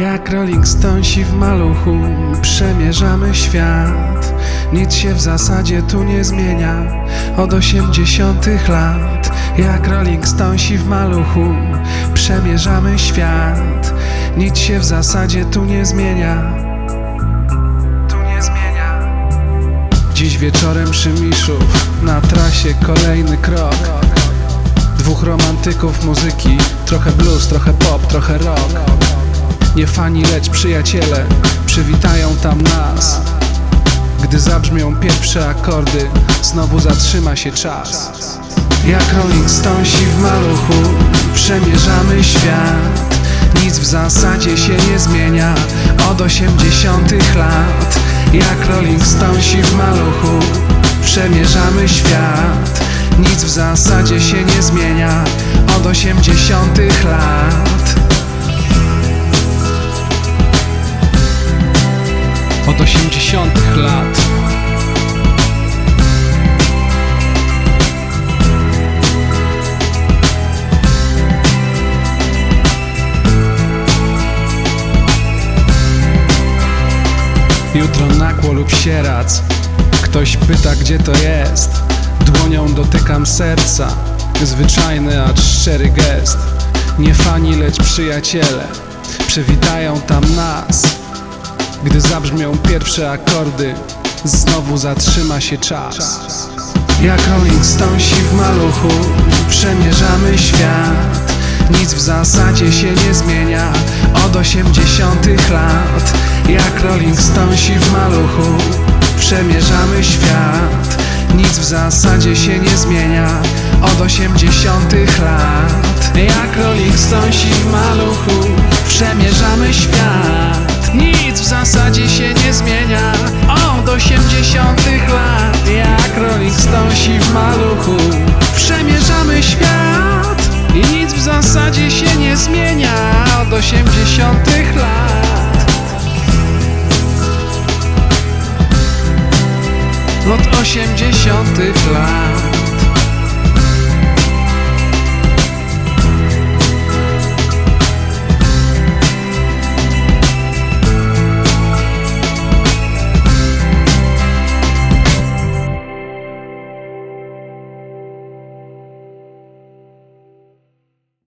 Jak Rolling Stonesi w maluchu przemierzamy świat. Nic się w zasadzie tu nie zmienia. Od osiemdziesiątych lat Jak Rolling Stonesi w maluchu przemierzamy świat. Nic się w zasadzie tu nie zmienia. Dziś wieczorem przy Miszów na trasie kolejny krok. Dwóch romantyków muzyki Trochę blues, trochę pop, trochę rock Nie fani, lecz przyjaciele Przywitają tam nas. Gdy zabrzmią pierwsze akordy Znowu zatrzyma się czas. Jak Rolling Stonesi w maluchu Przemierzamy świat Nic w zasadzie się nie zmienia. Od osiemdziesiątych lat Jak Rolling Stonesi w maluchu Przemierzamy świat Nic w zasadzie się nie zmienia. Od osiemdziesiątych lat Od osiemdziesiątych lat. Jutro nakło lub sierac Ktoś pyta gdzie to jest. Dłonią dotykam serca. Zwyczajny, acz szczery gest. Nie fani, lecz przyjaciele. Przywitają tam nas Gdy zabrzmią pierwsze akordy Znowu zatrzyma się czas. Jak Rolling Stonesi w maluchu Przemierzamy świat. Nic w zasadzie się nie zmienia. Od osiemdziesiątych lat Jak Rolling Stonesi w maluchu Przemierzamy świat. Nic w zasadzie się nie zmienia. Od osiemdziesiątych lat Jak Rolling Stonesi w maluchu Przemierzamy świat Nic w zasadzie się nie zmienia. Od osiemdziesiątych lat Jak Rolling Stonesi w maluchu Przemierzamy świat I nic w zasadzie się nie zmienia. Od osiemdziesiątych lat. Od osiemdziesiątych lat